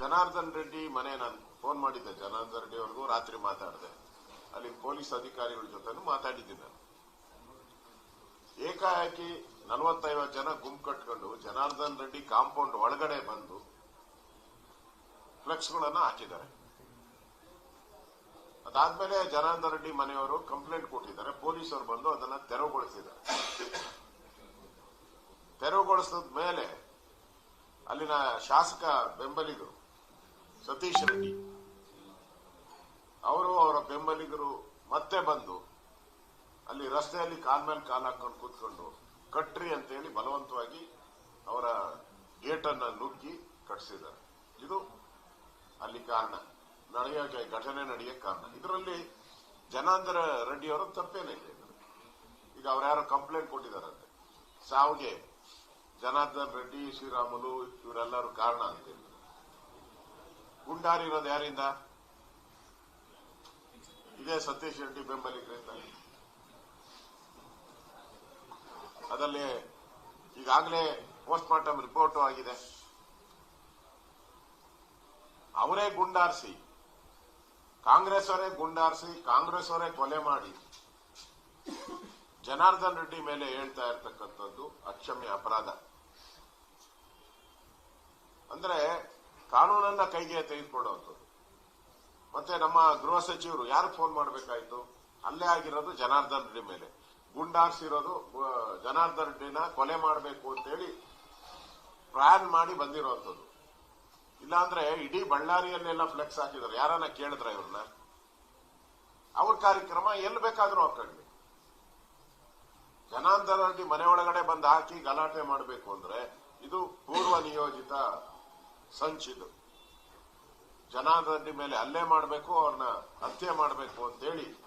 ಜನಾರ್ದನ್ ರೆಡ್ಡಿ ಮನೆ ನಾನು ಫೋನ್ ಮಾಡಿದ್ದೆ. ಜನಾರ್ದನ್ ರೆಡ್ಡಿ ಅವ್ರಿಗೂ ರಾತ್ರಿ ಮಾತಾಡಿದೆ. ಅಲ್ಲಿ ಪೊಲೀಸ್ ಅಧಿಕಾರಿಗಳ ಜೊತೆನೂ ಮಾತಾಡಿದ್ದೀನಿ ನಾನು. ಏಕಾಏಕಿ ನಲವತ್ತೈವತ್ತು ಜನ ಗುಂಪು ಕಟ್ಕೊಂಡು ಜನಾರ್ದನ್ ರೆಡ್ಡಿ ಕಾಂಪೌಂಡ್ ಒಳಗಡೆ ಬಂದು ಫ್ಲೆಕ್ಸ್ಗಳನ್ನ ಹಾಕಿದ್ದಾರೆ. ಅದಾದ್ಮೇಲೆ ಜನಾರ್ದನ್ ರೆಡ್ಡಿ ಮನೆಯವರು ಕಂಪ್ಲೇಂಟ್ ಕೊಟ್ಟಿದ್ದಾರೆ. ಪೊಲೀಸರು ಬಂದು ಅದನ್ನ ತೆರವುಗೊಳಿಸಿದ್ದಾರೆ. ತೆರವುಗೊಳಿಸಿದ ಮೇಲೆ ಅಲ್ಲಿನ ಶಾಸಕ ಬೆಂಬಲಿಗರು ಸತೀಶ್ ರೆಡ್ಡಿ. ಅವರು ಅವರ ಬೆಂಬಲಿಗರು ಮತ್ತೆ ಬಂದು ಅಲ್ಲಿ ರಸ್ತೆಯಲ್ಲಿ ಕಾಲ್ ಮೇಲೆ ಕಾಲ್ ಹಾಕೊಂಡು ಕೂತ್ಕೊಂಡು ಕಟ್ರಿ ಅಂತೇಳಿ ಬಲವಂತವಾಗಿ ಅವರ ಗೇಟ್ ಅನ್ನ ನುಗ್ಗಿ ಕಟ್ಸಿದ್ದಾರೆ. ಇದು ಅಲ್ಲಿ ಕಾರಣ. ನಡೆಯೋಕೆ ಘಟನೆ ನಡೆಯಕ್ಕೆ ಕಾರಣ. ಇದರಲ್ಲಿ ಜನಾಂದರ ರೆಡ್ಡಿ ತಪ್ಪೇನಿಲ್ಲ ಇದರಲ್ಲಿ. ಈಗ ಅವ್ರು ಯಾರೋ ಕಂಪ್ಲೇಂಟ್ ಕೊಟ್ಟಿದ್ದಾರಂತೆ. ಸಾವಿಗೆ ಜನಾರ್ದನ್ ರೆಡ್ಡಿ, ಶ್ರೀರಾಮುಲು, ಇವರೆಲ್ಲರೂ ಕಾರಣ ಅಂತೇಳಿ ಗುಂಡಾರಿರೋದು ಯಾರಿಂದ? ಇದೇ ಸತೀಶ್ ರೆಡ್ಡಿ ಬೆಂಬಲಿಗರಿಂದ ಅದರಲ್ಲಿ ಈಗಾಗಲೇ ಪೋಸ್ಟ್ ಮಾರ್ಟಮ್ ರಿಪೋರ್ಟ್ ಆಗಿದೆ. ಅವರೇ ಗುಂಡಾರಿಸಿ ಕಾಂಗ್ರೆಸ್ ಅವರೇ ಗುಂಡಾರಿಸಿ ಕಾಂಗ್ರೆಸ್ ಅವರೇ ಕೊಲೆ ಮಾಡಿ. ಜನಾರ್ದನ್ ರೆಡ್ಡಿ ಮೇಲೆ ಹೇಳ್ತಾ ಇರತಕ್ಕಂಥದ್ದು ಅಕ್ಷಮ್ಯ ಅಪರಾಧ. ಅಂದ್ರೆ ಕಾನೂನನ್ನ ಕೈಗೆ ತೆಗೆದುಕೊಳ್ಳುವಂಥದ್ದು. ಮತ್ತೆ ನಮ್ಮ ಗೃಹ ಸಚಿವರು ಯಾರು ಫೋನ್ ಮಾಡಬೇಕಾಯ್ತು? ಅಲ್ಲೇ ಆಗಿರೋದು ಜನಾರ್ದನ್ ರೆಡ್ಡಿ ಮೇಲೆ. ಗುಂಡಾರ್ಸಿರೋದು ಜನಾರ್ದನ್ ರೆಡ್ಡಿನ ಕೊಲೆ ಮಾಡಬೇಕು ಅಂತೇಳಿ ಪ್ಲಾನ್ ಮಾಡಿ ಬಂದಿರುವಂಥದ್ದು ಇಲ್ಲಾಂದ್ರೆ ಇಡೀ ಬಳ್ಳಾರಿಯಲ್ಲೆಲ್ಲ ಫ್ಲೆಕ್ಸ್ ಹಾಕಿದ್ರು ಯಾರನ್ನ ಕೇಳಿದ್ರ ಇವ್ರನ್ನ? ಅವ್ರ ಕಾರ್ಯಕ್ರಮ ಎಲ್ಲಿ ಬೇಕಾದ್ರೂ ಹಾಕೊಳ್ಳಿ ಜನಾರ್ದನ್ ರೆಡ್ಡಿ ಮನೆ ಒಳಗಡೆ ಬಂದು ಹಾಕಿ ಗಲಾಟೆ ಮಾಡಬೇಕು ಅಂದ್ರೆ ಇದು ಪೂರ್ವ ನಿಯೋಜಿತ ಸಂಚಿದು ಜನಾರ್ದನ್ ಮೇಲೆ ಹಲ್ಲೆ ಮಾಡಬೇಕು, ಅವ್ರನ್ನ ಹತ್ಯೆ ಮಾಡಬೇಕು ಅಂತೇಳಿ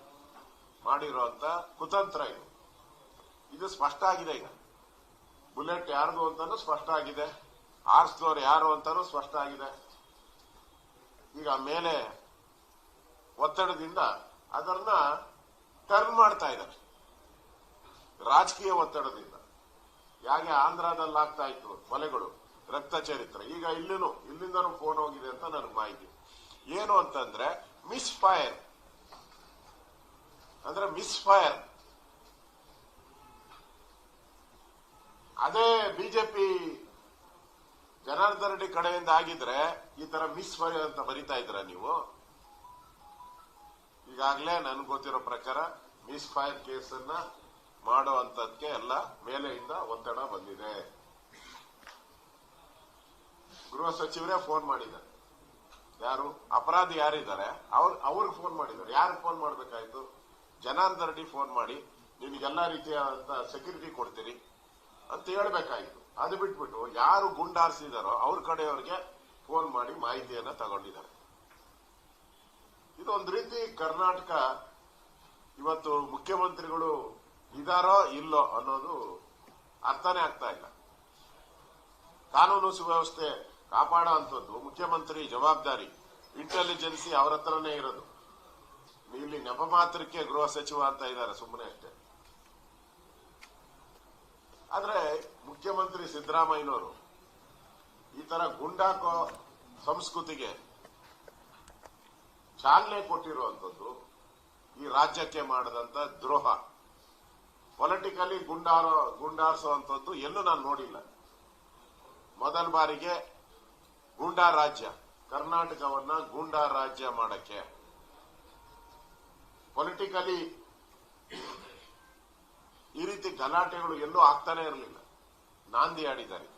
ಮಾಡಿರುವಂತ ಕುತಂತ್ರ ಇದು. ಇದು ಸ್ಪಷ್ಟ ಆಗಿದೆ ಈಗ. ಬುಲೆಟ್ ಯಾರ್ದು ಅಂತಾನು ಸ್ಪಷ್ಟ ಆಗಿದೆ. ಆರ್ಸ್ದವ್ರು ಯಾರು ಅಂತಾನು ಸ್ಪಷ್ಟ ಆಗಿದೆ. ಈಗ ಮೇಲೆ ಒತ್ತಡದಿಂದ ಅದನ್ನ ಟರ್ನ್ ಮಾಡ್ತಾ ಇದ್ದಾರೆ. ರಾಜಕೀಯ ಒತ್ತಡದಿಂದ. ಯಾಕೆ ಆಂಧ್ರದಲ್ಲಿ ಆಗ್ತಾ ಇತ್ತು ಕೊಲೆಗಳು ರಕ್ತ ಚರಿತ್ರೆ ಈಗ ಇಲ್ಲಿನೂ, ಇಲ್ಲಿಂದನೂ ಫೋನ್ ಹೋಗಿದೆ ಅಂತ ನನಗೆ ಮಾಹಿತಿ. ಏನು ಅಂತಂದ್ರೆ ಮಿಸ್ ಫೈರ್ ಅಂದ್ರೆ ಮಿಸ್ ಫೈರ್ ಅದೇ ಬಿಜೆಪಿ ಜನಾರ್ದನ್ ರೆಡ್ಡಿ ಕಡೆಯಿಂದ ಆಗಿದ್ರೆ ಈ ತರ ಮಿಸ್ ಫೈರ್ ಅಂತ ಬರಿತಾ ಇದ್ರ ನೀವು? ಈಗಾಗಲೇ ನನ್ಗೆ ಗೊತ್ತಿರೋ ಪ್ರಕಾರ ಮಿಸ್ ಫೈರ್ ಕೇಸನ್ನ ಮಾಡೋ ಅಂತದಕ್ಕೆ ಎಲ್ಲ ಮೇಲೆಯಿಂದ ಒತ್ತಡ ಬಂದಿದೆ. ಗೃಹ ಸಚಿವರೇ ಫೋನ್ ಮಾಡಿದ್ದಾರೆ. ಯಾರು? ಅಪರಾಧಿ ಯಾರಿದ್ದಾರೆ? ಅವ್ರು, ಅವ್ರಿಗೆ ಫೋನ್ ಮಾಡಿದ್ದಾರೆ. ಯಾರು ಫೋನ್ ಮಾಡಬೇಕಾಯ್ತು? ಜನಾಂದರಡಿ ಫೋನ್ ಮಾಡಿ, ನಿಮಗೆಲ್ಲಾ ರೀತಿಯಾದಂತ ಸೆಕ್ಯೂರಿಟಿ ಕೊಡ್ತೀರಿ ಅಂತ ಹೇಳ್ಬೇಕಾಯ್ತು. ಅದು ಬಿಟ್ಬಿಟ್ಟು ಯಾರು ಗುಂಡಾರಿಸಿದಾರೋ ಅವ್ರ ಕಡೆಯವರಿಗೆ ಫೋನ್ ಮಾಡಿ ಮಾಹಿತಿಯನ್ನ ತಗೊಂಡಿದ್ದಾರೆ. ಇದೊಂದು ರೀತಿ ಕರ್ನಾಟಕ ಇವತ್ತು ಮುಖ್ಯಮಂತ್ರಿಗಳು ಇದಾರೋ ಇಲ್ಲೋ ಅನ್ನೋದು ಅರ್ಥನೇ ಆಗ್ತಾ ಇಲ್ಲ. ಕಾನೂನು ಸುವ್ಯವಸ್ಥೆ ಕಾಪಾಡೋ ಅಂಥದ್ದು ಮುಖ್ಯಮಂತ್ರಿ ಜವಾಬ್ದಾರಿ. ಇಂಟೆಲಿಜೆನ್ಸಿ ಅವ್ರ ಹತ್ರನೇ ಇರೋದು. ಇಲ್ಲಿ ನೆಪ ಮಾತ್ರಕ್ಕೆ ಗೃಹ ಸಚಿವ ಅಂತ ಇದ್ದಾರೆ ಸುಮ್ಮನೆ ಅಷ್ಟೇ. ಆದ್ರೆ ಮುಖ್ಯಮಂತ್ರಿ ಸಿದ್ದರಾಮಯ್ಯನವರು ಈ ತರ ಗುಂಡಾಕೋ ಸಂಸ್ಕೃತಿಗೆ ಚಾಲನೆ ಕೊಟ್ಟಿರುವಂತದ್ದು ಈ ರಾಜ್ಯಕ್ಕೆ ಮಾಡದಂತ ದ್ರೋಹ. ಪೊಲಿಟಿಕಲಿ ಗುಂಡಾರೋ ಗುಂಡಾರಿಸುವಂತದ್ದು ಎಲ್ಲೂ ನಾನು ನೋಡಿಲ್ಲ. ಮೊದಲ ಬಾರಿಗೆ ಗೂಂಡಾ ರಾಜ್ಯ. ಕರ್ನಾಟಕವನ್ನ ಗೂಂಡಾ ರಾಜ್ಯ ಮಾಡಕ್ಕೆ. ಪೊಲಿಟಿಕಲಿ ಈ ರೀತಿ ಗಲಾಟೆಗಳು ಎಲ್ಲೂ ಆಗ್ತಾನೆ ಇರಲಿಲ್ಲ. ನಾಂದಿ ಆಡಿದ್ದಾರೆ.